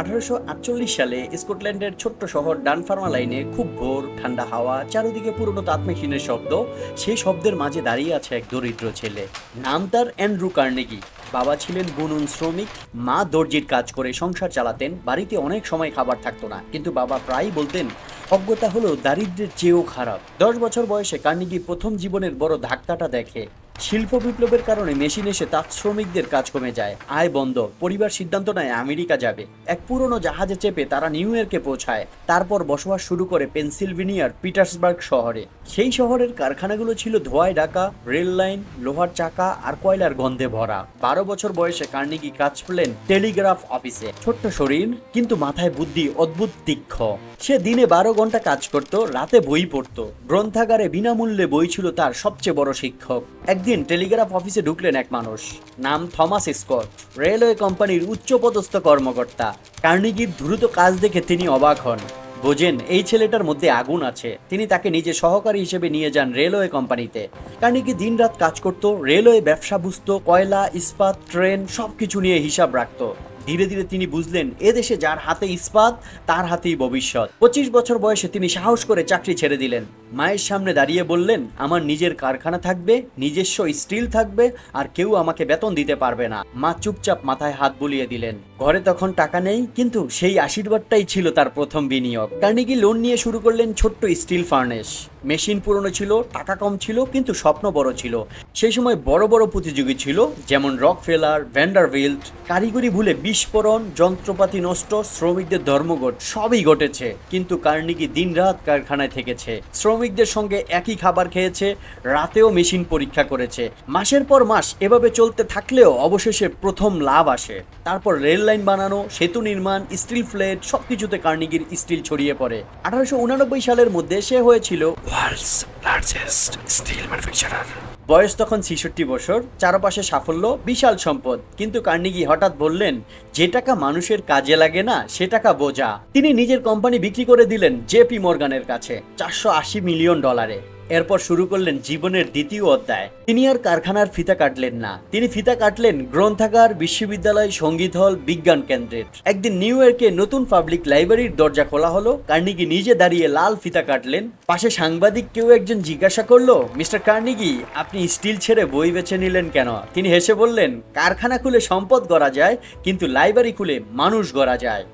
আঠারোশো আটচল্লিশ সালে স্কটল্যান্ডের ছোট্ট শহর ডানফার্মা লাইনে খুব ভোর, ঠান্ডা হাওয়া, চারিদিকে পুরনো তাঁত মেশিনের শব্দ সেই শব্দের মাঝে দাঁড়িয়ে আছে এক দরিদ্র ছেলে। নাম তার অ্যান্ড্রু কার্নেগি। বাবা ছিলেন বুনুন শ্রমিক, মা দর্জির কাজ করে সংসার চালাতেন, বাড়িতে অনেক সময় খাবার থাকতো না। কিন্তু বাবা প্রায়ই বলতেন, অজ্ঞতা হলো দারিদ্র্যের চেয়েও খারাপ। দশ বছর বয়সে কার্নেগি প্রথম জীবনের বড় ধাক্কাটা দেখে। শিল্প বিপ্লবের কারণে মেশিন এসে তাঁত শ্রমিকদের কাজ কমে যায়। আয় বন্ধ। পরিবার সিদ্ধান্ত নেয় আমেরিকা যাবে। এক পুরনো জাহাজে চেপে তারা নিউ ইয়র্কে পৌঁছায়। তারপর বসবাস শুরু করে পেনসিলভেনিয়ার পিটার্সবার্গ শহরে। সেই শহরের কারখানাগুলো ছিল ধোয়ায় ঢাকা, রেল লাইন, লোহার চাকা আর কয়লার গন্ধে ভরা। বারো বছর বয়সে কার্নিগি কাজ পেলেন টেলিগ্রাফ অফিসে। ছোট্ট শরীর, কিন্তু মাথায় বুদ্ধি অদ্ভুত তীক্ষ্ণ। সে দিনে বারো ঘণ্টা কাজ করত, রাতে বই পড়তো। গ্রন্থাগারে বিনামূল্যে বই ছিল তার সবচেয়ে বড় শিক্ষক। একদিন টেলিগ্রাফ অফিসে ঢুকলেন এক মানুষ। নাম থমাস স্কট, রেলওয়ে কোম্পানির উচ্চপদস্থ কর্মকর্তা। কার্নিগির দ্রুত কাজ দেখে তিনি অবাক হন। বোঝেন, এই ছেলেটার মধ্যে আগুন আছে। তিনি তাকে নিজে সহকারী হিসেবে নিয়ে যান রেলওয়ে কোম্পানিতে। কার্নিগি দিনরাত কাজ করত, রেলওয়ে ব্যবসা বুঝতো, কয়লা, ইস্পাত, ট্রেন সবকিছু নিয়ে হিসাব রাখতো। ধীরে ধীরে তিনি বুঝলেন এদেশে যার হাতে ইস্পাত, তার হাতেই ভবিষ্যৎ। পঁচিশ বছর বয়সে তিনি সাহস করে চাকরি ছেড়ে দিলেন। মায়ের সামনে দাঁড়িয়ে বললেন, আমার নিজের কারখানা থাকবে, নিজস্ব স্টিল থাকবে, আর কেউ আমাকে বেতন দিতে পারবে না। মা চুপচাপ মাথায় হাত বুলিয়ে দিলেন। ঘরে তখন টাকা নেই, কিন্তু সেই আশীর্বাদটাই ছিল তার প্রথম বিনিয়োগ। কার্নিগি লোন নিয়ে শুরু করলেন ছোট্ট স্টিল ফার্নেস। মেশিন পুরনো ছিল, টাকা কম ছিল, কিন্তু স্বপ্ন বড় ছিল। সেই সময় বড় বড় প্রতিযোগী ছিল, যেমন রক ফেলার ভ্যান্ডারভিল্ট কারিগরি ভুলে বিস্ফোরণ, যন্ত্রপাতি নষ্ট, শ্রমিকদের ধর্মঘট, সবই ঘটেছে। কিন্তু কার্নিগি দিনরাত কারখানায় থেকেছে। শ্রমিকদের সঙ্গে একই খাবার খেয়েছে, রাতেও মেশিন পরীক্ষা করেছে। মাসের পর মাস এভাবে চলতে থাকলেও অবশেষে প্রথম লাভ আসে। তারপর রেল লাইন বানানো, সেতু নির্মাণ, স্টিল ফ্লেট, সবকিছুতে কার্নিগির স্টিল ছড়িয়ে পড়ে। আঠারোশো সালের মধ্যে সে হয়েছিল ওয়ার্ল্ডস লার্জেস্ট স্টিল ম্যানুফ্যাকচারার বয়স তখন ছিষট্টি বছর, চারপাশে সাফল্য, বিশাল সম্পদ। কিন্তু কার্নিগি হঠাৎ বললেন, যে টাকা মানুষের কাজে লাগে না, সে টাকা বোঝা। তিনি নিজের কোম্পানি বিক্রি করে দিলেন জেপি মর্গানের কাছে, চারশো আশি মিলিয়ন ডলারে। এরপর শুরু করলেন জীবনের দ্বিতীয় অধ্যায়। তিনি আর কারখানার ফিতা কাটলেন না। তিনি ফিতা কাটলেন গ্রন্থাগার, বিশ্ববিদ্যালয়, সংগীত হল, বিজ্ঞান কেন্দ্রের। একদিন নিউ ইয়র্কে নতুন পাবলিক লাইব্রেরির দরজা খোলা হলো। কার্নিগি নিজে দাঁড়িয়ে লাল ফিতা কাটলেন। পাশে সাংবাদিক কেউ একজন জিজ্ঞাসা করল, মিস্টার কার্নিগি, আপনি স্টিল ছেড়ে বই বেছে নিলেন কেন? তিনি হেসে বললেন, কারখানা খুলে সম্পদ গড়া যায়, কিন্তু লাইব্রেরি খুলে মানুষ গড়া যায়।